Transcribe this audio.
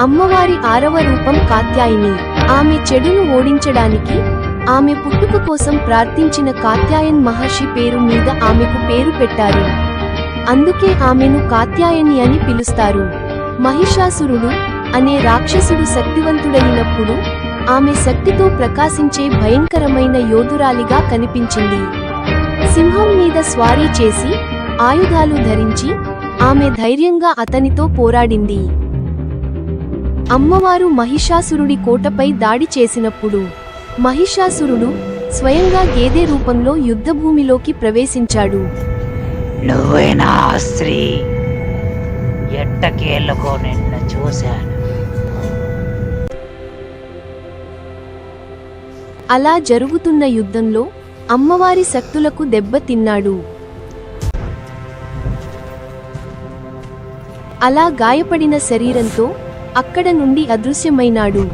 అమ్మవారి ఆరవ రూపం కాత్యాయిని ఆమె చెడును ఓడించడానికి ఆమె పుట్టుక కోసం ప్రార్థించిన కాత్యాయన్ మహర్షి పేరు మీద ఆమెకు పేరు పెట్టారు. అందుకే ఆమెను కాత్యాయని అని పిలుస్తారు. మహిషాసురుడు అనే రాక్షసుడు శక్తివంతుడైనప్పుడు ఆమె శక్తితో ప్రకాశించే భయంకరమైన యోధురాలిగా కనిపించింది. సింహం మీద స్వారీ చేసి ఆయుధాలు ధరించి ఆమె ధైర్యంగా అతనితో పోరాడింది. అమ్మవారు మహిషాసురుడి కోటపై దాడి చేసినప్పుడు మహిషాసురుడు స్వయంగా గేదె రూపంలో యుద్ధభూమిలోకి ప్రవేశించాడు. నువ్వేనా ఆ స్త్రీ? ఎట్టకేళ్ళకో నిన్ను చూశాను. అలా జరుగుతున్న యుద్ధంలో అమ్మవారి శక్తులకు దెబ్బతిన్నాడు అలా గాయపడిన శరీరంతో అక్కడ నుండి అదృశ్యమైనాడు.